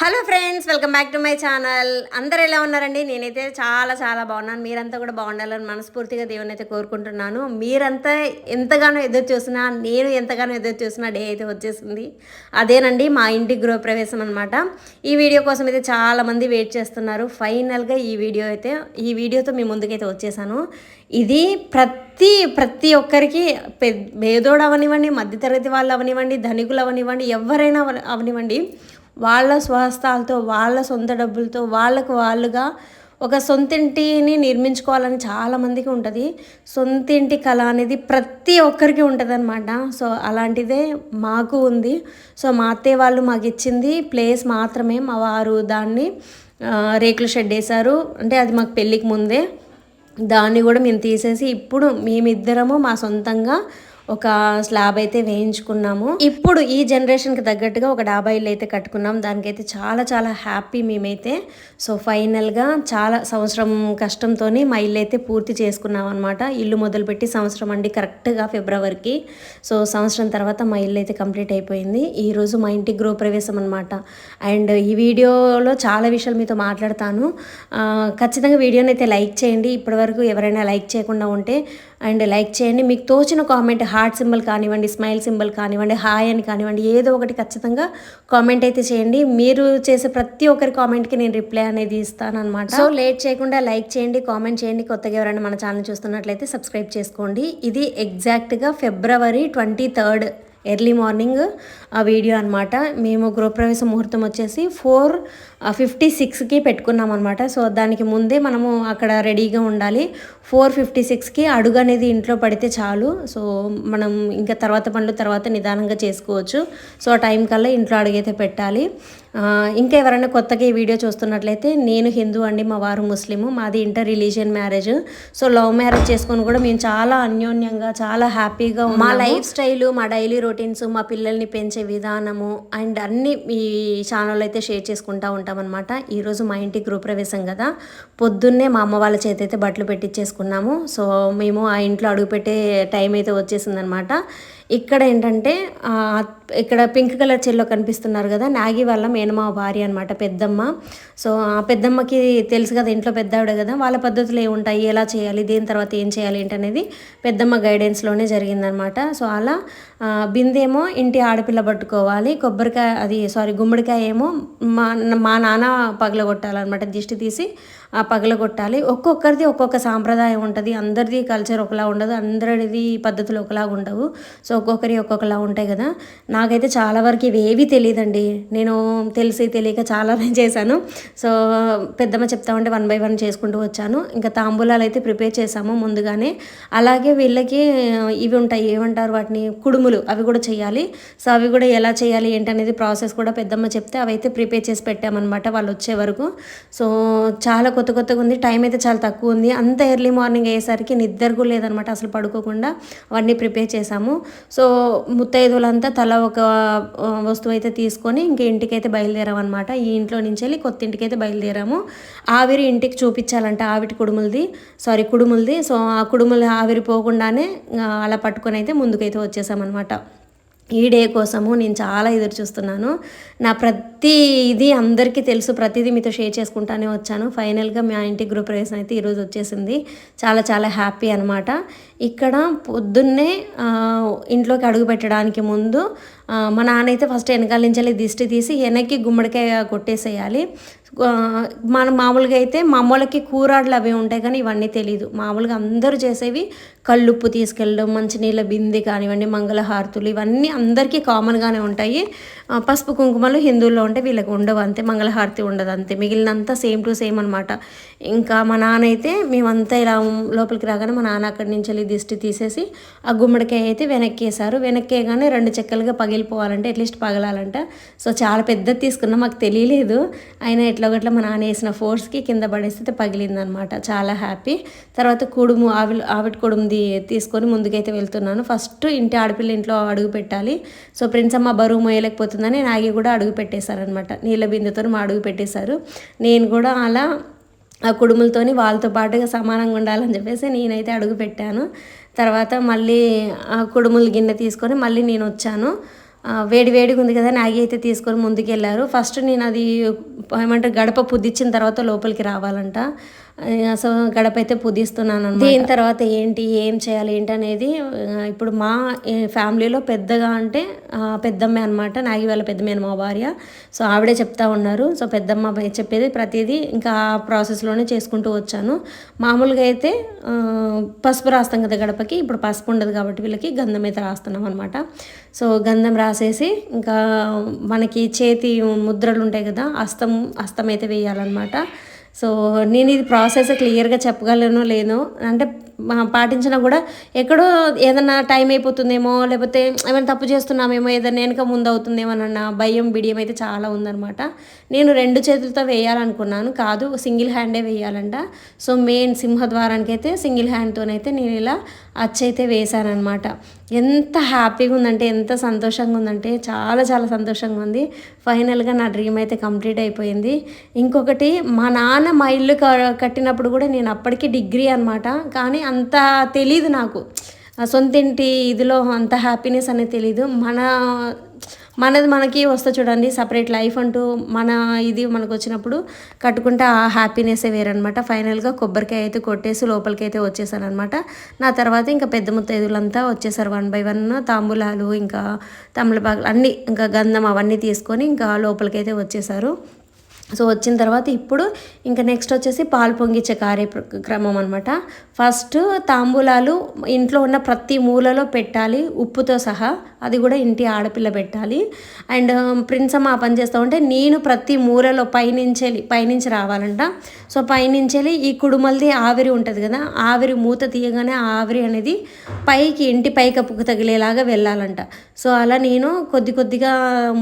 Hello friends welcome back to my channel. అందరు ఎలా ఉన్నారండి? నేనైతే చాలా చాలా బాగున్నాను. మీరంతా కూడా బాగుండాలని మనస్ఫూర్తిగా దేవుని అయితే కోరుకుంటున్నాను. మీరంతా ఎంతగానో ఎదురు చూసినా నేను ఎంతగానో ఎదురు చూసినా డే అయితే వచ్చేసింది. అదేనండి మా ఇంటి గృహప్రవేశం అనమాట ఈ వీడియో కోసం అయితే చాలామంది వెయిట్ చేస్తున్నారు. ఫైనల్గా ఈ వీడియో అయితే ఈ వీడియోతో మీ ముందుకైతే వచ్చేసాను. ఇది ప్రతి ప్రతి ఒక్కరికి పె పేదోడు అవనివ్వండి మధ్యతరగతి వాళ్ళు అవనివ్వండి ధనికులు అవనివ్వండి ఎవరైనా అవనివ్వండి. వాళ్ళ స్వహస్తాలతో వాళ్ళ సొంత డబ్బులతో వాళ్ళకు వాళ్ళుగా ఒక సొంతింటిని నిర్మించుకోవాలని చాలామందికి ఉంటుంది. సొంతింటి కళ అనేది ప్రతి ఒక్కరికి ఉంటుంది అనమాట సో అలాంటిదే మాకు ఉంది. సో మా అత్తయ్య వాళ్ళు మాకు ఇచ్చింది ప్లేస్ మాత్రమే. మా వారు దాన్ని రేకులు రేకుల షెడ్ వేశారు. అంటే అది మాకు పెళ్ళికి ముందే. దాన్ని కూడా మేము తీసేసి ఇప్పుడు మేమిద్దరము మా సొంతంగా ఒక స్లాబ్ అయితే వేయించుకున్నాము. ఇప్పుడు ఈ జనరేషన్కి తగ్గట్టుగా ఒక డాబా ఇల్లు అయితే కట్టుకున్నాం. దానికైతే చాలా చాలా హ్యాపీ మేమైతే. సో ఫైనల్గా చాలా సంవత్సరం కష్టంతో మా ఇల్లు అయితే పూర్తి చేసుకున్నాం అనమాట ఇల్లు మొదలుపెట్టి సంవత్సరం అండి కరెక్ట్గా ఫిబ్రవరికి సో సంవత్సరం తర్వాత మా ఇల్లు అయితే కంప్లీట్ అయిపోయింది. ఈరోజు మా ఇంటి గృహప్రవేశం అనమాట అండ్ ఈ వీడియోలో చాలా విషయాలు మీతో మాట్లాడతాను. ఖచ్చితంగా వీడియోని అయితే లైక్ చేయండి. ఇప్పటివరకు ఎవరైనా లైక్ చేయకుండా ఉంటే అండ్ లైక్ చేయండి. మీకు తోచిన కామెంట్ హార్ట్ సింబల్ కానివ్వండి స్మైల్ సింబల్ కానివ్వండి హాయ్ అని కానివ్వండి ఏదో ఒకటి ఖచ్చితంగా కామెంట్ అయితే చేయండి. మీరు చేసే ప్రతి ఒక్కరి కామెంట్కి నేను రిప్లై అనేది ఇస్తాను అనమాట సో లేట్ చేయకుండా లైక్ చేయండి కామెంట్ చేయండి. కొత్తగా ఎవరైనా మన ఛానల్ చూస్తున్నట్లయితే సబ్స్క్రైబ్ చేసుకోండి. ఇది ఎగ్జాక్ట్గా February twenty third early morning ఆ వీడియో అనమాట మేము గృహప్రవేశ ముహూర్తం వచ్చేసి ఫోర్ ఫిఫ్టీ సిక్స్కి పెట్టుకున్నాం అనమాట సో దానికి ముందే మనము అక్కడ రెడీగా ఉండాలి. ఫోర్ ఫిఫ్టీ సిక్స్కి అడుగు అనేది ఇంట్లో పడితే చాలు. సో మనం ఇంకా తర్వాత పనులు తర్వాత నిదానంగా చేసుకోవచ్చు. సో ఆ టైం కల్లా ఇంట్లో అడుగైతే పెట్టాలి. ఇంకా ఎవరైనా కొత్తగా ఈ వీడియో చూస్తున్నట్లయితే నేను హిందూ అండి మా వారు ముస్లిము మాది inter religion marriage so love marriage చేసుకొని కూడా మేము చాలా అన్యోన్యంగా చాలా హ్యాపీగా మా లైఫ్ స్టైల్ మా డైలీ రొటీన్స్ మా పిల్లల్ని పెంచే విధానము అండ్ అన్ని ఈ ఛానల్ అయితే షేర్ చేసుకుంటా ఉంటామన్నమాట ఈరోజు మా ఇంటి గృహప్రవేశం కదా. పొద్దున్నే మా అమ్మ వాళ్ళ చేతి అయితే బట్టలు పెట్టించేసుకున్నాము సో మేము ఆ ఇంట్లో అడుగుపెట్టే టైం అయితే వచ్చేసిందనమాట ఇక్కడ ఏంటంటే ఇక్కడ పింక్ కలర్ చెల్లో కనిపిస్తున్నారు కదా నాగి వాళ్ళ మేనమా భార్య అనమాట పెద్దమ్మ. సో ఆ పెద్దమ్మకి తెలుసు కదా ఇంట్లో పెద్దావిడ కదా వాళ్ళ పద్ధతులు ఏముంటాయి ఎలా చేయాలి దీని తర్వాత ఏం చేయాలి ఏంటనేది పెద్దమ్మ గైడెన్స్లోనే జరిగిందనమాట సో అలా బిందేమో ఇంటి ఆడపిల్ల పట్టుకోవాలి కొబ్బరికాయ అది సారీ గుమ్మడికాయ ఏమో మా మా నాన్న పగలగొట్టాలన్నమాట దిష్టి తీసి పగలగొట్టాలి. ఒక్కొక్కరిది ఒక్కొక్క సాంప్రదాయం ఉంటుంది. అందరిది కల్చర్ ఒకలా ఉండదు. అందరిది పద్ధతులు ఒకలా ఉండవు. సో ఒక్కొక్కరి ఒక్కొక్కలా ఉంటాయి కదా. నాకైతే చాలా వరకు ఇవి తెలియదండి నేను తెలిసి తెలియక చాలా చేశాను. సో పెద్దమ్మ చెప్తా ఉంటే వన్ బై వన్ చేసుకుంటూ వచ్చాను. ఇంకా తాంబూలాలు అయితే ప్రిపేర్ చేసాము ముందుగానే. అలాగే వీళ్ళకి ఇవి ఉంటాయి. ఏమంటారు వాటిని? కుడుములు. అవి కూడా చేయాలి. సో అవి కూడా ఎలా చేయాలి? ఏంటనేది ప్రాసెస్ కూడా పెద్దమ్మ చెప్తే అవి అయితే ప్రిపేర్ చేసి పెట్టామన్నమాట వాళ్ళు వచ్చే వరకు. సో చాలా కొత్త కొత్తగా ఉంది టైం అయితే చాలా తక్కువ ఉంది. అంత ఎర్లీ మార్నింగ్ అయ్యేసరికి నిద్ర కూడా లేదనమాట అసలు పడుకోకుండా అవన్నీ ప్రిపేర్ చేసాము సో ముత్తైదులంతా తల ఒక వస్తువు అయితే తీసుకొని ఇంక ఇంటికైతే బయలుదేరామన్నమాట. ఈ ఇంట్లో నుంచి వెళ్ళి కొత్త ఇంటికి అయితే బయలుదేరాము. ఆవిరి ఇంటికి చూపించాలంట ఆవిటి కుడుములది సారీ కుడుములది. సో ఆ కుడుములు ఆవిరి పోకుండానే అలా పట్టుకొని అయితే ముందుకైతే వచ్చేసామన్నమాట. ఈ డే కోసము నేను చాలా ఎదురు చూస్తున్నాను. నా ప్రతి ఇది అందరికీ తెలుసు. ప్రతిదీ మీతో షేర్ చేసుకుంటానే వచ్చాను. ఫైనల్గా మా ఇంటి గ్రూప్ ప్రవేశం అయితే ఈరోజు వచ్చేసింది. చాలా చాలా హ్యాపీ అనమాట ఇక్కడ పొద్దున్నే ఇంట్లోకి అడుగు పెట్టడానికి ముందు మా నాన్న అయితే ఫస్ట్ వెనకాల నుంచి దిష్టి తీసి వెనక్కి గుమ్మడికాయ కొట్టేసేయాలి. మన మామూలుగా అయితే మా అమ్మలకి కూరాడలు అవి ఉంటాయి కానీ ఇవన్నీ తెలియదు మామూలుగా అందరూ చేసేవి కళ్ళుప్పు తీసుకెళ్ళడం మంచినీళ్ళ బిందె కానివ్వండి మంగళహారతులు ఇవన్నీ అందరికీ కామన్గానే ఉంటాయి. పసుపు కుంకుమలు హిందువుల్లో ఉంటే వీళ్ళకి ఉండవు అంతే మంగళహారతి ఉండదు అంతే. మిగిలినంతా సేమ్ టు సేమ్ అనమాట ఇంకా మా నాన్న అయితే మేమంతా ఇలా లోపలికి రాగానే మా నాన్న అక్కడి నుంచి వెళ్ళి దిష్టి తీసేసి ఆ గుమ్మడికాయ అయితే వెనక్కేసారు వెనక్కేగానే రెండు చెక్కలుగా పగిలిపోవాలంటే అట్లీస్ట్ పగలాలంట. సో చాలా పెద్దది తీసుకున్నా మాకు తెలియలేదు. అయినా ఎట్లా గట్లా మా నాన్న వేసిన ఫోర్స్కి కింద పడేస్తే పగిలిందనమాట. చాలా హ్యాపీ. తర్వాత కుడుము ఆవి ఆవిడ కుడుముది తీసుకొని ముందుకైతే వెళ్తున్నాను. ఫస్ట్ ఇంటి ఆడపిల్ల ఇంట్లో అడుగు పెట్టాలి. సో ప్రిన్స్ అమ్మ బరువు మోయలేకపోతుందని నాగి కూడా అడుగు పెట్టేశారనమాట. నీళ్ళ బిందెతో మా అడుగు పెట్టేశారు. నేను కూడా అలా ఆ కుడుములతోని వాళ్ళతో పాటుగా సమానంగా ఉండాలని చెప్పేసి నేనైతే అడుగు పెట్టాను. తర్వాత మళ్ళీ ఆ కుడుముల గిన్నె తీసుకొని మళ్ళీ నేను వచ్చాను. వేడి వేడిగా ఉంది కదా నాగి అయితే తీసుకొని ముందుకు వెళ్ళారు ఫస్ట్ నేను అది ఏమంటారు గడప పుదిచ్చిన తర్వాత లోపలికి రావాలంట. సో గడప అయితే పుదిస్తున్నాను దీని తర్వాత ఏంటి ఏం చేయాలి ఏంటి అనేది ఇప్పుడు మా ఫ్యామిలీలో పెద్దగా అంటే పెద్దమ్మ అనమాట నాగి వాళ్ళ పెద్దమ్మ మా భార్య. సో ఆవిడే చెప్తా ఉన్నారు. సో పెద్దమ్మ చెప్పేది ప్రతిదీ ఇంకా ఆ ప్రాసెస్లోనే చేసుకుంటూ వచ్చాను. మామూలుగా అయితే పసుపు రాస్తాం కదా గడపకి ఇప్పుడు పసుపు ఉండదు కాబట్టి వీళ్ళకి గంధం అయితే రాస్తున్నాం అనమాట సో గంధం రాసేసి ఇంకా మనకి చేతి ముద్రలు ఉంటాయి కదా అస్తం అస్తం అయితే వేయాలన్నమాట. సో నేను ఇది ప్రాసెస్ క్లియర్గా చెప్పగలను లేను అంటే పాటించినా కూడా ఎక్కడో ఏదన్నా టైం అయిపోతుందేమో లేకపోతే ఏమైనా తప్పు చేస్తున్నామేమో ఏదైనా వెనక ముందు అవుతుందేమో అన్న భయం బిడియం అయితే చాలా ఉందన్నమాట. నేను రెండు చేతులతో వేయాలనుకున్నాను కాదు సింగిల్ హ్యాండే వేయాలంట. సో మెయిన్ సింహద్వారానికి అయితే సింగిల్ హ్యాండ్తోనైతే నేను ఇలా అచ్చైతే వేశానమాట ఎంత హ్యాపీగా ఉందంటే ఎంత సంతోషంగా ఉందంటే చాలా చాలా సంతోషంగా ఉంది. ఫైనల్గా నా డ్రీమ్ అయితే కంప్లీట్ అయిపోయింది. ఇంకొకటి మా నాన్న మా ఇల్లు కట్టినప్పుడు కూడా నేను అప్పటికి డిగ్రీ అనమాట కానీ అంత తెలీదు నాకు. సొంతింటి ఇదిలో అంత హ్యాపీనెస్ అనేది తెలీదు. మన మనది మనకి వస్తే చూడండి సపరేట్ లైఫ్ అంటూ మన ఇది మనకు వచ్చినప్పుడు కట్టుకుంటే ఆ హ్యాపీనెస్ వేరనమాట ఫైనల్గా కొబ్బరికాయ అయితే కొట్టేసి లోపలికి అయితే వచ్చేసాను అనమాట నా తర్వాత ఇంకా పెద్ద ముత్తైదులంతా వచ్చేసారు వన్ బై వన్. తాంబూలాలు ఇంకా తమలపాకులు అన్నీ ఇంకా గంధం అవన్నీ తీసుకొని ఇంకా లోపలికి అయితే వచ్చేసారు. సో వచ్చిన తర్వాత ఇప్పుడు ఇంకా నెక్స్ట్ వచ్చేసి పాలు పొంగిచ్చే కార్యక్రమం అనమాట ఫస్ట్ తాంబూలాలు ఇంట్లో ఉన్న ప్రతి మూలలో పెట్టాలి ఉప్పుతో సహా అది కూడా ఇంటి ఆడపిల్ల పెట్టాలి. Um, అండ్ ప్రిన్సమ్మ ఆ పని చేస్తూ ఉంటే నేను ప్రతి మూలలో పైనుంచెలి పైనుంచి రావాలంట. సో పైనుంచెలి ఈ కుడుమలది ఆవిరి ఉంటుంది కదా ఆవిరి మూత తీయగానే ఆవిరి అనేది పైకి ఇంటి పైకప్పుకు తగిలేలాగా వెళ్ళాలంట. సో అలా నేను కొద్ది కొద్దిగా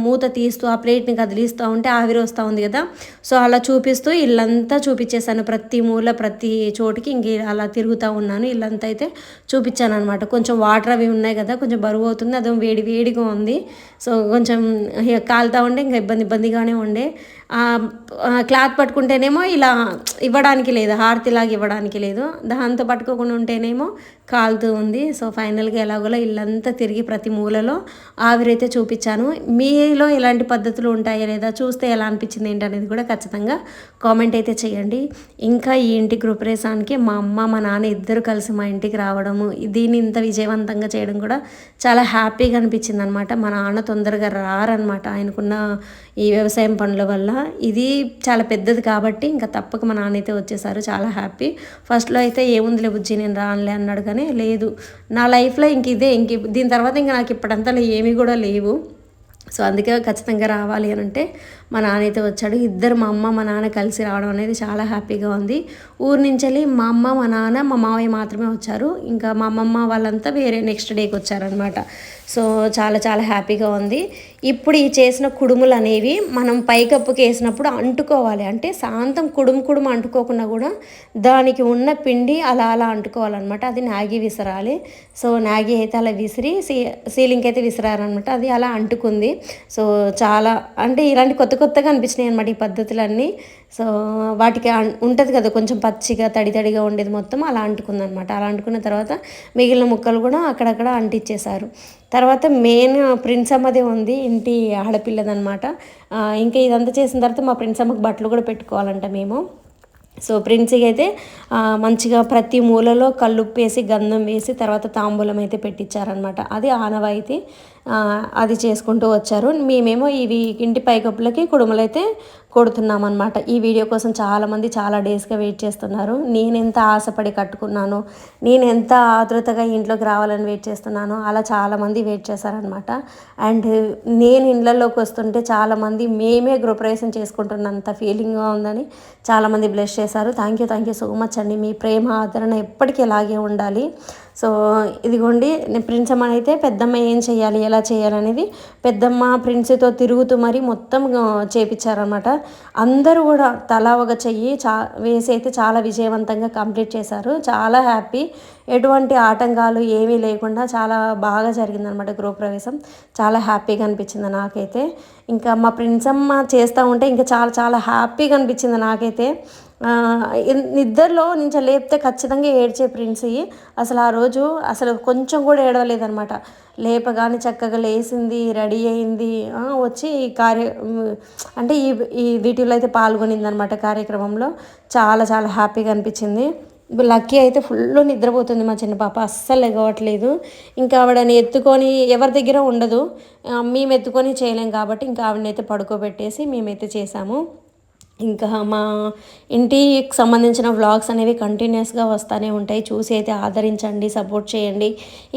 మూత తీస్తూ ఆ ప్లేట్ని కదిలిస్తూ ఉంటే ఆవిరి వస్తూ ఉంది కదా సో అలా చూపిస్తూ ఇల్లంతా చూపించేశాను. ప్రతి మూల ప్రతి చోటికి ఇంక అలా తిరుగుతూ ఉన్నాను. ఇల్లంతా అయితే చూపించాను అనమాట కొంచెం వాటర్ అవి ఉన్నాయి కదా కొంచెం బరువు అవుతుంది. అదో వేడి వేడిగా ఉంది. సో కొంచెం కాలుతా ఉండే ఇంకా ఇబ్బంది ఇబ్బందిగానే ఉండే. క్లాత్ పట్టుకుంటేనేమో ఇలా ఇవ్వడానికి లేదు హారతిలాగా ఇవ్వడానికి లేదు. దాంతో పట్టుకోకుండా ఉంటేనేమో కాలుతూ ఉంది. సో ఫైనల్గా ఎలాగోలా ఇల్లంతా తిరిగి ప్రతి మూలలో ఆవిరైతే చూపించాను. మీలో ఎలాంటి పద్ధతులు ఉంటాయా లేదా చూస్తే ఎలా అనిపించింది ఏంటి అనేది కూడా ఖచ్చితంగా కామెంట్ అయితే చేయండి. ఇంకా ఈ ఇంటి గృహప్రవేశానికి మా అమ్మ మా నాన్న ఇద్దరు కలిసి మా ఇంటికి రావడము దీన్ని ఇంత విజయవంతంగా చేయడం కూడా చాలా హ్యాపీగా అనిపించింది అనమాట మా నాన్న తొందరగా రారనమాట. ఆయనకున్న ఈ వ్యవసాయం పనుల వల్ల ఇది చాలా పెద్దది కాబట్టి ఇంకా తప్పక మా నాన్న అయితే వచ్చేసారు చాలా హ్యాపీ. ఫస్ట్లో అయితే ఏముందిలే బుజ్జి నేను రానులే అన్నాడు కానీ లేదు. నా లైఫ్లో ఇంక ఇదే ఇంక దీని తర్వాత ఇంకా నాకు ఇప్పుడంతా ఏమీ కూడా లేవు. సో అందుకే ఖచ్చితంగా రావాలి అని అంటే మా నాన్న అయితే వచ్చాడు. ఇద్దరు మా అమ్మ మా నాన్న కలిసి రావడం అనేది చాలా హ్యాపీగా ఉంది. ఊరు నుంచి వెళ్ళి మా అమ్మ మా నాన్న మా మావయ్య మాత్రమే వచ్చారు. ఇంకా మా అమ్మమ్మ వాళ్ళంతా వేరే నెక్స్ట్ డేకి వచ్చారనమాట సో చాలా చాలా హ్యాపీగా ఉంది. ఇప్పుడు ఈ చేసిన కుడుములు అనేవి మనం పైకప్పుకి వేసినప్పుడు అంటుకోవాలి. అంటే శాంతం కుడుము కుడుము అంటుకోకుండా కూడా దానికి ఉన్న పిండి అలా అలా అంటుకోవాలన్నమాట. అది నాగి విసరాలి. సో నాగి అయితే అలా విసిరి సీ సీలింగ్ అయితే విసిరారనమాట అది అలా అంటుకుంది. సో చాలా అంటే ఇలాంటి కొత్త కొత్తగా అనిపించినాయి అనమాట ఈ పద్ధతులన్నీ. సో వాటికి ఉంటుంది కదా కొంచెం పచ్చిగా తడి తడిగా ఉండేది మొత్తం అలా అంటుకుంది అనమాట అలా అంటుకున్న తర్వాత మిగిలిన ముక్కలు కూడా అక్కడక్కడ అంటించేశారు తర్వాత మెయిన్ ప్రిన్స్ అమ్మదే ఉంది ఇంటి ఆడపిల్లదనమాట ఇంకా ఇదంతా చేసిన తర్వాత మా ప్రిన్స్ అమ్మకి బట్టలు కూడా పెట్టుకోవాలంట మేము. సో ప్రిన్స్కి అయితే మంచిగా ప్రతి మూలలో కల్లుప్పు వేసి గంధం వేసి తర్వాత తాంబూలం అయితే పెట్టించారనమాట అది ఆనవాయితీ. అది చేసుకుంటూ వచ్చారు. మేమేమో ఇవి ఇంటి పైకప్పులకి కుడుములైతే కొడుతున్నాం అనమాట ఈ వీడియో కోసం చాలామంది చాలా డేస్గా వెయిట్ చేస్తున్నారు. నేను ఎంత ఆశపడి కట్టుకున్నాను? నేను ఎంత ఆతృతగా ఇంట్లోకి రావాలని వెయిట్ చేస్తున్నానో? అలా చాలామంది వెయిట్ చేశారనమాట అండ్ నేను ఇళ్ళల్లోకి వస్తుంటే చాలామంది మేమే గృహప్రవేశం చేసుకుంటున్నంత ఫీలింగ్గా ఉందని చాలామంది బ్లెస్ చేశారు. Thank you thank you so much అండి. మీ ప్రేమ ఆదరణ ఎప్పటికీ ఇలాగే ఉండాలి. సో ఇదిగోండి నేను ప్రిన్స్ అమ్మ అయితే పెద్దమ్మ ఏం చేయాలి ఎలా చేయాలి అనేది పెద్దమ్మ ప్రిన్స్తో తిరుగుతూ మరి మొత్తం చేపించారనమాట అందరూ కూడా తలా ఒక చెయ్యి చా వేసి అయితే చాలా విజయవంతంగా కంప్లీట్ చేశారు. చాలా హ్యాపీ. ఎటువంటి ఆటంకాలు ఏమీ లేకుండా చాలా బాగా జరిగిందనమాట గృహప్రవేశం. చాలా హ్యాపీగా అనిపించింది నాకైతే. ఇంకా మా ప్రిన్సమ్మ అమ్మ చేస్తూ ఉంటే ఇంకా చాలా చాలా హ్యాపీగా అనిపించింది నాకైతే. నిద్రలో నుంచి లేపితే ఖచ్చితంగా ఏడ్చే ప్రిన్స్ అసలు ఆ రోజు అసలు కొంచెం కూడా ఏడవలేదనమాట లేపగానే చక్కగా లేచింది రెడీ అయింది వచ్చి ఈ కార్య అంటే ఈ ఈ వీటిలో అయితే పాల్గొనింది అనమాట కార్యక్రమంలో. చాలా చాలా హ్యాపీగా అనిపించింది. లక్కీ అయితే ఫుల్ నిద్రపోతుంది మా చిన్న పాప అస్సలు ఎగవట్లేదు ఇంకా ఆవిడని ఎత్తుకొని ఎవరి దగ్గర ఉండదు. మేము ఎత్తుకొని చేయలేం కాబట్టి ఇంకా ఆవిడనైతే పడుకోబెట్టేసి మేమైతే చేసాము. ఇంకా మా ఇంటికి సంబంధించిన వ్లాగ్స్ అనేవి కంటిన్యూస్గా వస్తూనే ఉంటాయి. చూసి అయితే ఆదరించండి సపోర్ట్ చేయండి.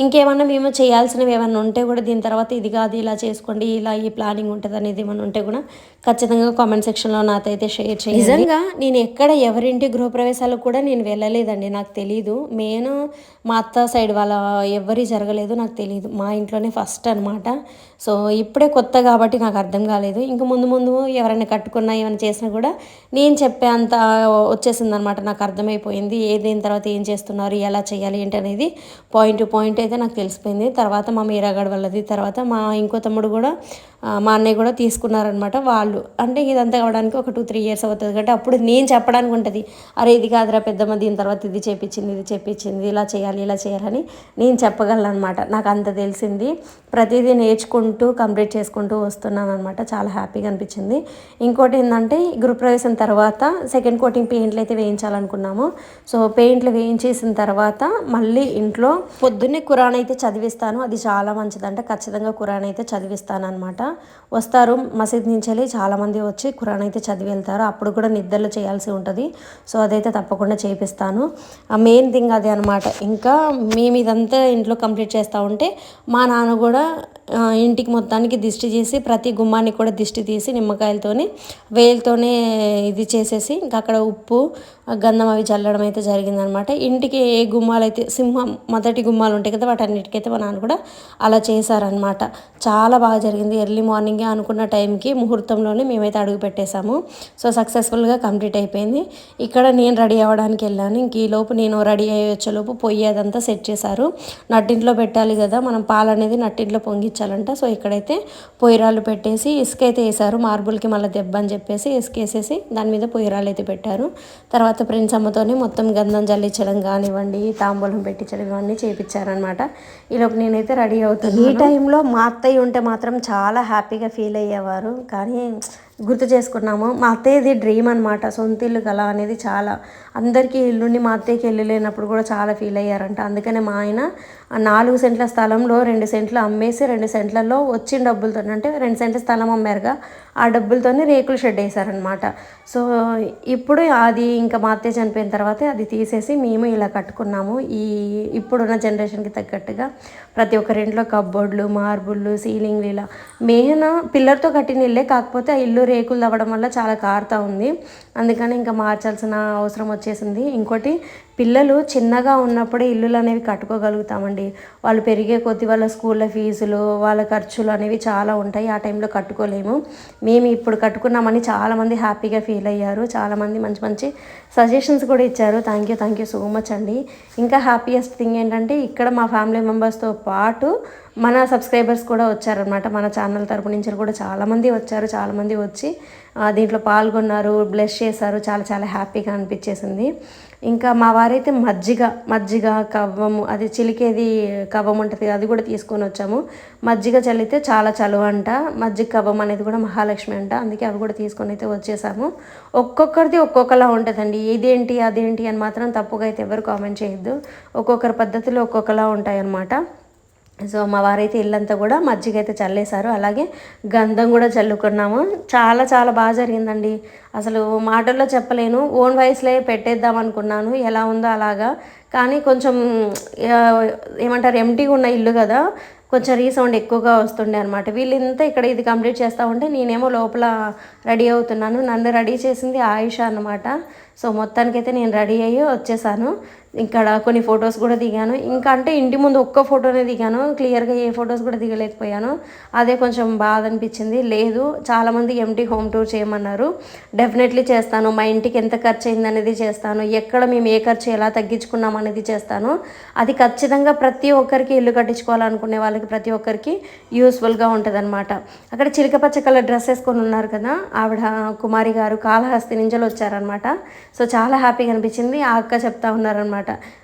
ఇంకేమన్నా మేము చేయాల్సినవి ఏమన్నా ఉంటే కూడా దీని తర్వాత ఇది కాదు ఇలా చేసుకోండి ఇలా ఈ ప్లానింగ్ ఉంటుంది అనేది ఏమన్నా ఉంటే కూడా ఖచ్చితంగా కామెంట్ సెక్షన్లో నాతో అయితే షేర్ చేయండి. నిజంగా నేను ఎక్కడ ఎవరింటి గృహప్రవేశాలకు కూడా నేను వెళ్ళలేదండి నాకు తెలియదు మెయిన్ మా అత్త సైడ్ వాళ్ళ ఎవరి జరగలేదు నాకు తెలియదు మా ఇంట్లోనే ఫస్ట్ అనమాట సో ఇప్పుడే కొత్త కాబట్టి నాకు అర్థం కాలేదు. ఇంకా ముందు ముందు ఎవరైనా కట్టుకున్నా ఏమైనా చేసినా కూడా నేను చెప్పే అంత వచ్చేసింది అనమాట నాకు అర్థమైపోయింది. ఏదైన తర్వాత ఏం చేస్తున్నారు? ఎలా చేయాలి? ఏంటి అనేది పాయింట్ టు పాయింట్ అయితే నాకు తెలిసిపోయింది. తర్వాత మా మీరాగడ్ వాళ్ళది తర్వాత మా ఇంకో తమ్ముడు కూడా మా అన్నయ్య కూడా తీసుకున్నారనమాట వాళ్ళు. అంటే ఇదంతా కావడానికి ఒక టూ త్రీ ఇయర్స్ అవుతుంది. కాబట్టి అప్పుడు నేను చెప్పడానికి ఉంటుంది. అరే ఇది కాదురా పెద్దమ్మ దీని తర్వాత ఇది చేపించింది ఇది చేపించింది ఇలా చేయాలి ఇలా చేయాలని నేను చెప్పగలను అనమాట నాకు అంత తెలిసింది. ప్రతిదీ నేర్చుకుంటూ కంప్లీట్ చేసుకుంటూ వస్తున్నాను అనమాట చాలా హ్యాపీగా అనిపించింది. ఇంకోటి ఏంటంటే గ్రూప్ ప్రవేశం తర్వాత సెకండ్ కోటింగ్ పెయింట్లు అయితే వేయించాలనుకున్నాము. సో పెయింట్లు వేయించేసిన తర్వాత మళ్ళీ ఇంట్లో పొద్దున్నే కురాన్ అయితే చదివిస్తాను. అది చాలా మంచిదంట. ఖచ్చితంగా కురాన్ అయితే చదివిస్తాను అనమాట వస్తారు మసీద్ నుంచి వెళ్ళి చాలామంది వచ్చి కురాన్ అయితే చదివి వెళ్తారు అప్పుడు కూడా నిద్రలు చేయాల్సి ఉంటుంది. సో అదైతే తప్పకుండా చేపిస్తాను. ఆ మెయిన్ థింగ్ అదే అనమాట ఇంకా మేము ఇదంతా ఇంట్లో కంప్లీట్ చేస్తూ ఉంటే మా నాన్న కూడా ఇంటికి మొత్తానికి దిష్టి చేసి ప్రతి గుమ్మానికి కూడా దిష్టి తీసి నిమ్మకాయలతోని వేలతోనే ఇది చేసేసి ఇంకా అక్కడ ఉప్పు గంధం అవి చల్లడం అయితే జరిగిందనమాట. ఇంటికి ఏ గుమ్మాలు అయితే సింహం మొదటి గుమ్మాలు ఉంటాయి కదా వాటన్నిటికైతే మా నాన్న కూడా అలా చేశారనమాట. చాలా బాగా జరిగింది. ఎర్లీ మార్నింగే అనుకున్న టైంకి ముహూర్తంలోనే మేమైతే అడుగు పెట్టేశాము. సో సక్సెస్ఫుల్గా కంప్లీట్ అయిపోయింది. ఇక్కడ నేను రెడీ అవ్వడానికి వెళ్ళాను. ఇంక ఈ లోపు నేను రెడీ అయ్యి వచ్చేలోపు పొయ్యి అదంతా సెట్ చేశారు. నట్టింట్లో పెట్టాలి కదా మనం పాలు అనేది నట్టింట్లో పొంగిచ్చాలంట సో ఇక్కడైతే పొయ్యిరాలు పెట్టేసి ఇసుక అయితే వేశారు. మార్బుల్కి మళ్ళీ దెబ్బ అని చెప్పేసి ఇసుక వేసేసి దాని మీద పొయ్యిరాలు అయితే పెట్టారు. తర్వాత ప్రిన్స్ అమ్మతోనే మొత్తం గంధం జల్లించడం కానివ్వండి తాంబూలం పెట్టించడం ఇవన్నీ చేయించారనమాట ఈలోపు నేనైతే రెడీ అవుతాను ఈ టైంలో మా అత్తయ్య ఉంటే మాత్రం చాలా హ్యాపీగా ఫీల్ అయ్యేవారు. కానీ గుర్తు చేసుకున్నాము మా అత్తయ్యది డ్రీమ్ అనమాట సొంత ఇల్లు కల అనేది చాలా. అందరికీ ఇల్లుండి మా అత్తయ్యకి ఇల్లు లేనప్పుడు కూడా చాలా ఫీల్ అయ్యారంట. అందుకనే మా ఆయన నాలుగు సెంట్ల స్థలంలో రెండు సెంట్లు అమ్మేసి రెండు సెంట్లలో వచ్చిన డబ్బులతో అంటే రెండు సెంట్ల స్థలం అమ్మారుగా ఆ డబ్బులతోనే రేకుల షెడ్ వేశారనమాట సో ఇప్పుడు అది ఇంకా మా అత్తయ్య చనిపోయిన తర్వాత అది తీసేసి మేము ఇలా కట్టుకున్నాము. ఈ ఇప్పుడున్న జనరేషన్కి తగ్గట్టుగా ప్రతి ఒక్కరింట్లో కబ్బోర్డ్లు మార్బుళ్ళు సీలింగ్లు ఇలా మెయిన్ పిల్లర్తో కట్టిన ఇల్లే కాకపోతే ఆ ఇల్లు రేకులు తవ్వడం వల్ల చాలా కారుతా ఉంది. అందుకని ఇంకా మార్చాల్సిన అవసరం వచ్చేసింది. ఇంకోటి పిల్లలు చిన్నగా ఉన్నప్పుడే ఇల్లులు అనేవి కట్టుకోగలుగుతామండి. వాళ్ళు పెరిగే కొద్ది వాళ్ళ స్కూళ్ళ ఫీజులు వాళ్ళ ఖర్చులు అనేవి చాలా ఉంటాయి. ఆ టైంలో కట్టుకోలేము. మేము ఇప్పుడు కట్టుకున్నామని చాలామంది హ్యాపీగా ఫీల్ అయ్యారు. చాలామంది మంచి మంచి సజెషన్స్ కూడా ఇచ్చారు. Thank you thank you so much అండి. ఇంకా హ్యాపీయెస్ట్ థింగ్ ఏంటంటే ఇక్కడ మా ఫ్యామిలీ మెంబర్స్తో పాటు మన సబ్స్క్రైబర్స్ కూడా వచ్చారనమాట మన ఛానల్ తరపు నుంచి కూడా చాలామంది వచ్చారు చాలామంది వచ్చి దీంట్లో పాల్గొన్నారు బ్లెస్ చేశారు. చాలా చాలా హ్యాపీగా అనిపించేసింది. ఇంకా మా వారైతే మజ్జిగ మజ్జిగ కవ్వము అది చిలికేది కవ్వం ఉంటుంది అది కూడా తీసుకొని వచ్చాము. మజ్జిగ చల్లితే చాలా చలువ అంట. మజ్జిగ కవ్వం అనేది కూడా మహాలక్ష్మి అంట. అందుకే అవి కూడా తీసుకొని అయితే వచ్చేసాము. ఒక్కొక్కరిది ఒక్కొక్కలా ఉంటుందండి. ఇదేంటి అదేంటి అని మాత్రం తప్పుగా అయితే ఎవరు కామెంట్ చేయొద్దు. ఒక్కొక్కరి పద్ధతులు ఒక్కొక్కలా ఉంటాయన్నమాట. సో మా వారైతే ఇల్లంతా కూడా మజ్జిగ అయితే చల్లేశారు. అలాగే గంధం కూడా చల్లుకున్నాము. చాలా చాలా బాగా జరిగిందండి. అసలు మాటల్లో చెప్పలేను. ఓన్ వాయిస్లో పెట్టేద్దాం అనుకున్నాను. ఎలా ఉందో అలాగా. కానీ కొంచెం ఏమంటారు ఎంటీగా ఉన్న ఇల్లు కదా కొంచెం రీసౌండ్ ఎక్కువగా వస్తుండే అనమాట వీళ్ళంతా ఇక్కడ ఇది కంప్లీట్ చేస్తూ ఉంటే నేనేమో లోపల రెడీ అవుతున్నాను. నన్ను రెడీ చేసింది ఆయుష అనమాట సో మొత్తానికైతే నేను రెడీ అయ్యి వచ్చేసాను. ఇక్కడ కొన్ని ఫొటోస్ కూడా దిగాను. ఇంకా అంటే ఇంటి ముందు ఒక్క ఫోటోనే దిగాను. క్లియర్గా ఏ ఫొటోస్ కూడా దిగలేకపోయాను. అదే కొంచెం బాధ అనిపించింది. లేదు చాలామంది ఎంటీ హోమ్ టూర్ చేయమన్నారు. డెఫినెట్లీ చేస్తాను. మా ఇంటికి ఎంత ఖర్చు అయింది అనేది చేస్తాను. ఎక్కడ మేము ఏ ఖర్చు ఎలా తగ్గించుకున్నాం అనేది చేస్తాను. అది ఖచ్చితంగా ప్రతి ఒక్కరికి ఇల్లు కట్టించుకోవాలనుకునే వాళ్ళకి ప్రతి ఒక్కరికి యూస్ఫుల్గా ఉంటుంది అనమాట అక్కడ చిలకపచ్చ కలర్ డ్రెస్ వేసుకొని ఉన్నారు కదా ఆవిడ కుమారి గారు కాళహస్తి నుంచి వచ్చారనమాట సో చాలా హ్యాపీగా అనిపించింది. ఆ అక్క చెప్తా ఉన్నారనమాట అనమాట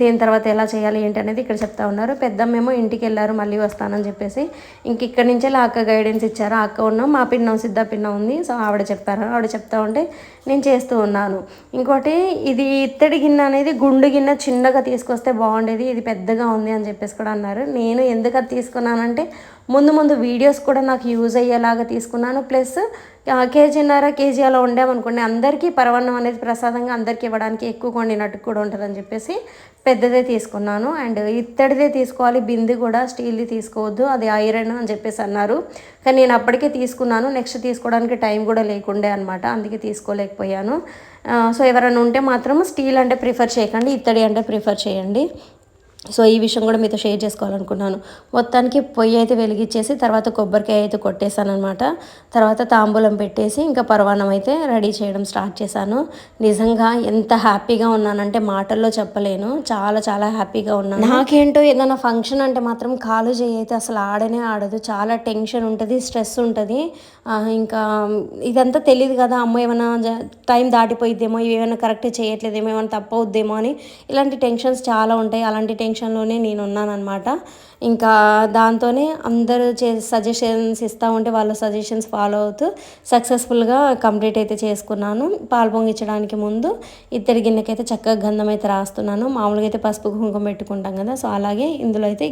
దీని తర్వాత ఎలా చేయాలి ఏంటి అనేది ఇక్కడ చెప్తా ఉన్నారు. పెద్దమ్మేమో ఇంటికి వెళ్ళారు మళ్ళీ వస్తానని చెప్పేసి. ఇంక ఇక్కడి నుంచే అక్క గైడెన్స్ ఇచ్చారు. ఆ అక్క ఉన్నాం మా పిన్నం సిద్ధ పిన్న ఉంది. సో ఆవిడ చెప్పారు ఆవిడ చెప్తా ఉంటే నేను చేస్తూ ఉన్నాను. ఇంకోటి ఇది ఇత్తడి గిన్నె అనేది గుండు గిన్నె చిన్నగా తీసుకొస్తే బాగుండేది. ఇది పెద్దగా ఉంది అని చెప్పేసి కూడా అన్నారు. నేను ఎందుకు అది తీసుకున్నానంటే ముందు ముందు వీడియోస్ కూడా నాకు యూజ్ అయ్యేలాగా తీసుకున్నాను. ప్లస్ కేజీన్నర కేజీ అలా ఉండామనుకోండి అందరికీ పరవన్నం అనేది ప్రసాదంగా అందరికీ ఇవ్వడానికి ఎక్కువ కొండినట్టు కూడా ఉంటుందని చెప్పేసి చెప్పేసి పెద్దదే తీసుకున్నాను. అండ్ ఇత్తడిదే తీసుకోవాలి బింది కూడా స్టీల్ది తీసుకోవద్దు అది ఐరన్ అని చెప్పేసి అన్నారు. కానీ నేను అప్పటికే తీసుకున్నాను నెక్స్ట్ తీసుకోవడానికి టైం కూడా లేకుండే అనమాట అందుకే తీసుకోలేకపోయాను. సో ఎవరైనా ఉంటే మాత్రం స్టీల్ అంటే ప్రిఫర్ చేయకండి ఇత్తడి అంటే ప్రిఫర్ చేయండి. సో ఈ విషయం కూడా మీతో షేర్ చేసుకోవాలనుకున్నాను. మొత్తానికి పొయ్యి అయితే వెలిగించేసి తర్వాత కొబ్బరికాయ అయితే కొట్టేశాను అనమాట తర్వాత తాంబూలం పెట్టేసి ఇంకా పరవానం అయితే రెడీ చేయడం స్టార్ట్ చేశాను. నిజంగా ఎంత హ్యాపీగా ఉన్నానంటే మాటల్లో చెప్పలేను. చాలా చాలా హ్యాపీగా ఉన్నాను. నాకేంటో ఏదైనా ఫంక్షన్ అంటే మాత్రం కాలు చేయి అయితే అసలు ఆడనే ఆడదు. చాలా టెన్షన్ ఉంటుంది స్ట్రెస్ ఉంటుంది. ఇంకా ఇదంతా తెలియదు కదా అమ్మ ఏమైనా టైం దాటిపోయిద్దేమో ఇవి ఏమైనా కరెక్ట్ చేయట్లేదేమో ఏమైనా తప్పవుద్దేమో అని ఇలాంటి టెన్షన్స్ చాలా ఉంటాయి. అలాంటి టెన్షన్ టెన్షన్లోనే నేను ఉన్నానన్నమాట ఇంకా దాంతోనే అందరూ చే సజెషన్స్ ఇస్తూ ఉంటే వాళ్ళ సజెషన్స్ ఫాలో అవుతూ సక్సెస్ఫుల్గా కంప్లీట్ అయితే చేసుకున్నాను. పాలు పొంగించడానికి ముందు ఇద్దరి గిన్నెకైతే చక్కగా గంధం అయితే రాస్తున్నాను. మామూలుగా అయితే పసుపు కుంకుమ పెట్టుకుంటాం కదా సో అలాగే ఇందులో అయితే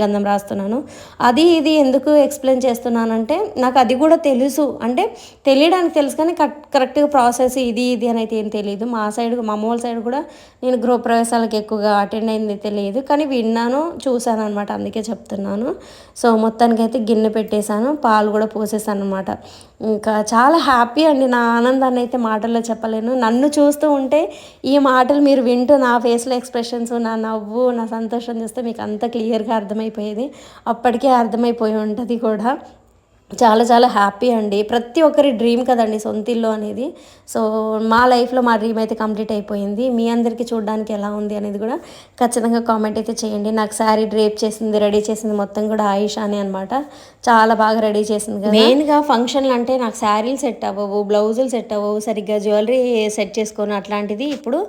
గంధం రాస్తున్నాను. అది ఇది ఎందుకు ఎక్స్ప్లెయిన్ చేస్తున్నానంటే నాకు అది కూడా తెలుసు. అంటే తెలియడానికి తెలుసు కానీ కరెక్ట్గా ప్రాసెస్ ఇది ఇది అని అయితే ఏం తెలియదు. మా సైడ్ మా అమ్మ సైడ్ కూడా నేను గృహప్రవేశాలకు ఎక్కువగా అటెండ్ అయింది తెలియదు. కానీ విన్నాను చూశాను అనమాట అందుకే అందుకే చెప్తున్నాను. సో మొత్తానికి అయితే గిన్నె పెట్టేశాను పాలు కూడా పోసేసాను అనమాట ఇంకా చాలా హ్యాపీ అండి నా ఆనందాన్ని అయితే మాటల్లో చెప్పలేను. నన్ను చూస్తూ ఉంటే ఈ మాటలు మీరు వింటూ నా ఫేస్లో ఎక్స్ప్రెషన్స్ నా నవ్వు నా సంతోషం చూస్తే మీకు అంత క్లియర్గా అర్థమైపోయేది. అప్పటికే అర్థమైపోయి ఉంటుంది కూడా. చాలా చాలా హ్యాపీ అండి. ప్రతి ఒక్కరి డ్రీమ్ కదండి సొంత ఇల్లు అనేది. సో మా లైఫ్లో మా డ్రీమ్ అయితే కంప్లీట్ అయిపోయింది. మీ అందరికీ చూడడానికి ఎలా ఉంది అనేది కూడా ఖచ్చితంగా కామెంట్ అయితే చేయండి. నాకు శారీ డ్రేప్ చేసింది రెడీ చేసింది మొత్తం కూడా ఆయుష్ అని అనమాట చాలా బాగా రెడీ చేసింది కదా. మెయిన్గా ఫంక్షన్లు అంటే నాకు శారీలు సెట్ అవ్వవు బ్లౌజులు సెట్ అవ్వవు సరిగ్గా జ్యువెలరీ సెట్ చేసుకొని అట్లాంటిది ఇప్పుడు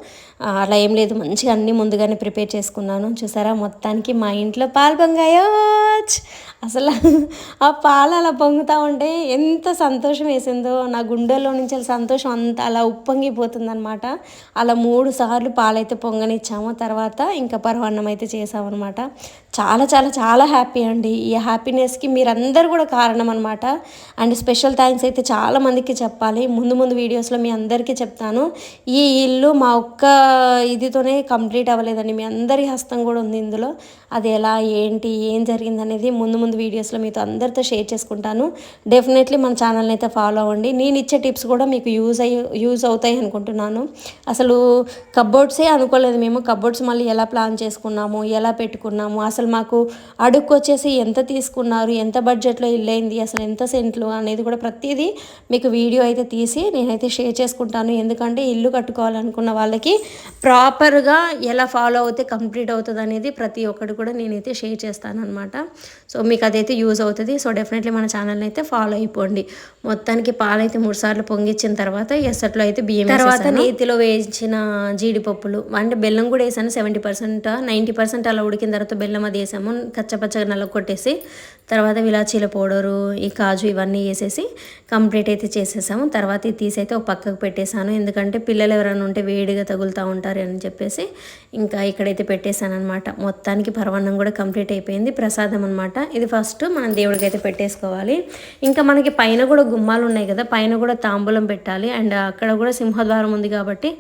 అలా ఏం లేదు. మంచిగా అన్నీ ముందుగానే ప్రిపేర్ చేసుకున్నాను. చూసారా? మొత్తానికి మా ఇంట్లో పాలు పొంగాయో అసలు ఆ పాలు అలా పొంగుతూ ఉంటే ఎంత సంతోషం వేసిందో నా గుండెల్లో నుంచి సంతోషం అంతా అలా ఉప్పొంగిపోతుందనమాట అలా మూడు సార్లు పాలైతే పొంగనిచ్చాము. తర్వాత ఇంకా పరవాన్నం అయితే చేసామన్నమాట. చాలా చాలా చాలా హ్యాపీ అండి. ఈ హ్యాపీనెస్కి మీరందరూ కూడా కారణం అనమాట అండ్ స్పెషల్ థ్యాంక్స్ అయితే చాలా మందికి చెప్పాలి. ముందు ముందు వీడియోస్లో మీ అందరికీ చెప్తాను. ఈ ఇల్లు మా ఒక్క ఇదితోనే కంప్లీట్ అవ్వలేదండి. మీ అందరి హస్తం కూడా ఉంది ఇందులో. అది ఎలా ఏంటి ఏం జరిగింది అనేది ముందు ముందు వీడియోస్లో మీతో అందరితో షేర్ చేసుకుంటాను. డెఫినెట్లీ మన ఛానల్ని అయితే ఫాలో అవ్వండి. నేను ఇచ్చే టిప్స్ కూడా మీకు యూజ్ అయ్యి యూజ్ అవుతాయి అనుకుంటున్నాను. అసలు కబ్బోర్డ్సే అనుకోలేదు మేము. కబోర్డ్స్ మళ్ళీ ఎలా ప్లాన్ చేసుకున్నాము ఎలా పెట్టుకున్నాము అసలు మాకు అడుక్కు వచ్చేసి ఎంత తీసుకున్నారు ఎంత బడ్జెట్లో ఇల్లు అయింది అసలు ఎంత సెంట్లు అనేది కూడా ప్రతిదీ మీకు వీడియో అయితే తీసి నేనైతే షేర్ చేసుకుంటాను. ఎందుకంటే ఇల్లు కట్టుకోవాలనుకున్న వాళ్ళకి ప్రాపర్గా ఎలా ఫాలో అవుతే కంప్లీట్ అవుతుంది అనేది ప్రతి ఒక్కటి కూడా నేనైతే షేర్ చేస్తాను అనమాట సో మీకు అదైతే యూజ్ అవుతుంది. సో డెఫినెట్లీ మన ఛానల్ని అయితే ఫాలో అయిపోండి. మొత్తానికి పాలైతే మూడు సార్లు పొంగిచ్చిన తర్వాత ఎసట్లో అయితే బియ్యం తర్వాత నేతిలో వేయించిన జీడిపప్పులు అంటే బెల్లం కూడా వేసాను సెవెంటీ పర్సెంట్ నైంటీ పర్సెంట్ అలా ఉడికిన తర్వాత బెల్లం అది వేసాము. కచ్చపచ్చగా నల్ల కొట్టేసి తర్వాత విలాచీల పౌడరు ఈ కాజు ఇవన్నీ వేసేసి కంప్లీట్ అయితే చేసేసాము. తర్వాత ఇది తీసి అయితే ఒక పక్కకు పెట్టేశాను. ఎందుకంటే పిల్లలు ఎవరైనా ఉంటే వేడిగా తగులుతూ ఉంటారు అని చెప్పేసి ఇంకా ఇక్కడైతే పెట్టేశాను అనమాట మొత్తానికి పరమాన్నం కూడా కంప్లీట్ అయిపోయింది. ప్రసాదం అనమాట ఇది ఫస్ట్ మనం దేవుడికి అయితే పెట్టేసుకోవాలి. ఇంకా మనకి పైన కూడా గుమ్మాలు ఉన్నాయి కదా పైన కూడా తాంబూలం పెట్టాలి. అండ్ అక్కడ కూడా సింహద్వారం ఉంది కాబట్టి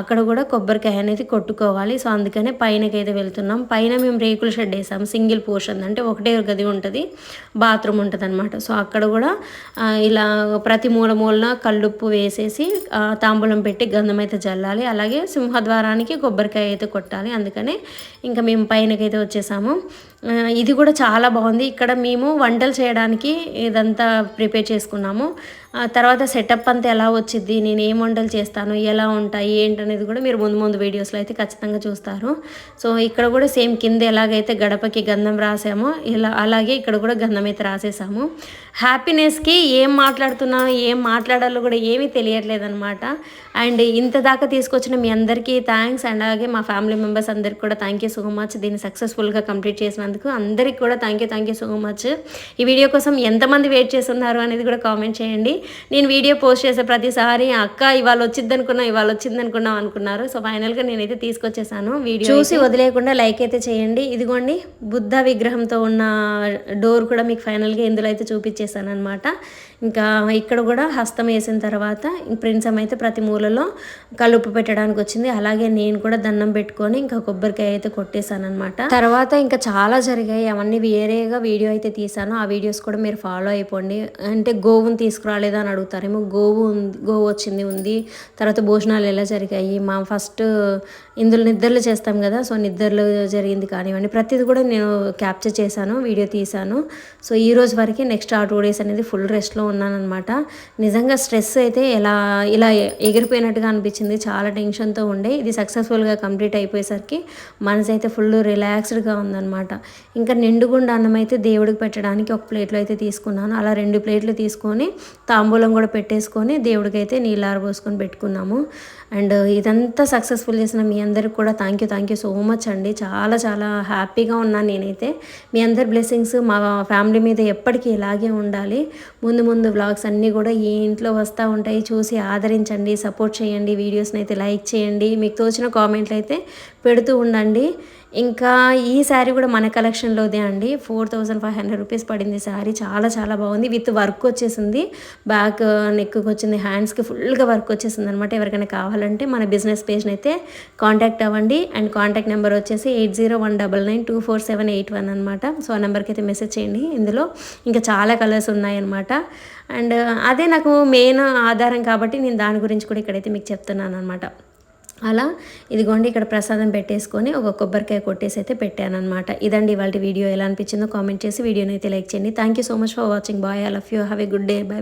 అక్కడ కూడా కొబ్బరికాయ అనేది కొట్టుకోవాలి. సో అందుకనే పైనకైతే వెళ్తున్నాం. పైన మేము రేకుల షెడ్ వేసాం సింగిల్ పోర్షన్. అంటే ఒకటే గది ఉంటుంది బాత్రూమ్ ఉంటుంది అనమాట సో అక్కడ కూడా ఇలా ప్రతి మూల మూలన కళ్ళుప్పు వేసేసి తాంబూలం పెట్టి గంధం అయితే జల్లాలి. అలాగే సింహద్వారానికి కొబ్బరికాయ అయితే కొట్టాలి. అందుకనే ఇంకా మేము పైనకైతే వచ్చేసాము. ఇది కూడా చాలా బాగుంది. ఇక్కడ మేము వంటలు చేయడానికి ఇదంతా ప్రిపేర్ చేసుకున్నాము. తర్వాత సెటప్ అంతా ఎలా వచ్చింది నేను ఏం వంటలు చేస్తాను ఎలా ఉంటాయి ఏంటనేది కూడా మీరు ముందు ముందు వీడియోస్లో అయితే ఖచ్చితంగా చూస్తారు. సో ఇక్కడ కూడా సేమ్ కింద ఎలాగైతే గడపకి గంధం రాసామో ఇలా అలాగే ఇక్కడ కూడా గంధం అయితే రాసేసాము. హ్యాపీనెస్కి ఏం మాట్లాడుతున్నాను ఏం మాట్లాడాలో కూడా ఏమీ తెలియట్లేదు అనమాట అండ్ ఇంత దాకా తీసుకొచ్చిన మీ అందరికీ థ్యాంక్స్. అండ్ అలాగే మా ఫ్యామిలీ మెంబర్స్ అందరికీ కూడా థ్యాంక్ యూ సో మచ్ దీన్ని సక్సెస్ఫుల్గా కంప్లీట్ చేసినందుకు. అందరికీ కూడా thank you thank you so much. ఈ వీడియో కోసం ఎంతమంది వెయిట్ చేస్తున్నారు అనేది కూడా కామెంట్ చేయండి. నేను వీడియో పోస్ట్ చేసే ప్రతిసారి అక్క ఇవాళ వచ్చింది అనుకున్నా ఇవాళ వచ్చింది అనుకున్నాం అనుకున్నారు. సో ఫైనల్గా నేనైతే తీసుకొచ్చేసాను వీడియో చూసి వదిలేయకుండా లైక్ అయితే చేయండి. ఇదిగోండి బుద్ధ విగ్రహంతో ఉన్న డోర్ కూడా మీకు ఫైనల్గా ఇందులో అయితే చూపించేసాను అనమాట ఇంకా ఇక్కడ కూడా హస్తం వేసిన తర్వాత ప్రిన్సమ్ అయితే ప్రతి మూలలో కలుపు పెట్టడానికి వచ్చింది. అలాగే నేను కూడా దండం పెట్టుకొని ఇంకా కొబ్బరికాయ అయితే కొట్టేశాను అనమాట తర్వాత ఇంకా చాలా జరిగాయి. అవన్నీ వేరేగా వీడియో అయితే తీసాను ఆ వీడియోస్ కూడా మీరు ఫాలో అయిపోండి. అంటే గోవుని తీసుకురాలేదా అని అడుగుతారేమో. గోవు ఉంది గోవు వచ్చింది ఉంది. తర్వాత భోజనాలు ఎలా జరిగాయి? మా ఫస్ట్ ఇందులో నిద్రలు చేస్తాం కదా సో నిద్రలు జరిగింది కానివ్వండి. ప్రతిది కూడా నేను క్యాప్చర్ చేశాను వీడియో తీశాను. సో ఈ రోజు వరకు నెక్స్ట్ ఆ టూ డేస్ అనేది ఫుల్ రెస్ట్లో ఉన్నానమాట నిజంగా స్ట్రెస్ అయితే ఎలా ఇలా ఎగిరిపోయినట్టుగా అనిపించింది. చాలా టెన్షన్తో ఉండే. ఇది సక్సెస్ఫుల్గా కంప్లీట్ అయిపోయేసరికి మనసు అయితే ఫుల్ రిలాక్స్డ్గా ఉందన్నమాట. ఇంకా నిండుగుండ అన్నం అయితే దేవుడికి పెట్టడానికి ఒక ప్లేట్లో అయితే తీసుకున్నాను. అలా రెండు ప్లేట్లు తీసుకొని తాంబూలం కూడా పెట్టేసుకొని దేవుడికి అయితే నీళ్ళు పోసుకొని పెట్టుకున్నాము. అండ్ ఇదంతా సక్సెస్ఫుల్ చేసిన మీ అందరికి కూడా thank you thank you so much అండి. చాలా చాలా హ్యాపీగా ఉన్నాను నేనైతే. మీ అందరి బ్లెస్సింగ్స్ మా ఫ్యామిలీ మీద ఎప్పటికీ ఇలాగే ఉండాలి. ముందు ముందు వ్లాగ్స్ అన్నీ కూడా ఈ ఇంట్లో వస్తూ ఉంటాయి. చూసి ఆదరించండి సపోర్ట్ చేయండి. వీడియోస్ని అయితే లైక్ చేయండి. మీకు తోచిన కామెంట్లు అయితే పెడుతూ ఉండండి. ఇంకా ఈ శారీ కూడా మన కలెక్షన్లోదే అండి. Four thousand five hundred rupees పడింది శారీ. చాలా చాలా బాగుంది. విత్ వర్క్ వచ్చేసింది. బ్యాక్ నెక్కి వచ్చింది హ్యాండ్స్కి ఫుల్గా వర్క్ వచ్చేసింది అనమాట ఎవరికైనా కావాలంటే మన బిజినెస్ పేజ్ని అయితే కాంటాక్ట్ అవ్వండి. అండ్ కాంటాక్ట్ నెంబర్ వచ్చేసి eight zero one double nine two four seven eight one అనమాట సో ఆ నెంబర్కి అయితే మెసేజ్ చేయండి ఇందులో. ఇంకా చాలా కలర్స్ ఉన్నాయన్నమాట. అండ్ అదే నాకు మెయిన్ ఆధారం కాబట్టి నేను దాని గురించి కూడా ఇక్కడైతే మీకు చెప్తున్నాను అనమాట అలా ఇదిగోండి ఇక్కడ ప్రసాదం పెట్టేసుకొని ఒక కొబ్బరికాయ కొట్టేసి అయితే పెట్టానమాట ఇదండి ఇవాళ వీడియో. ఎలా అనిపించిందో కామెంట్ చేసి వీడియోని అయితే లైక్ చేయండి. Thank you so much for watching bye all of you have a good day bye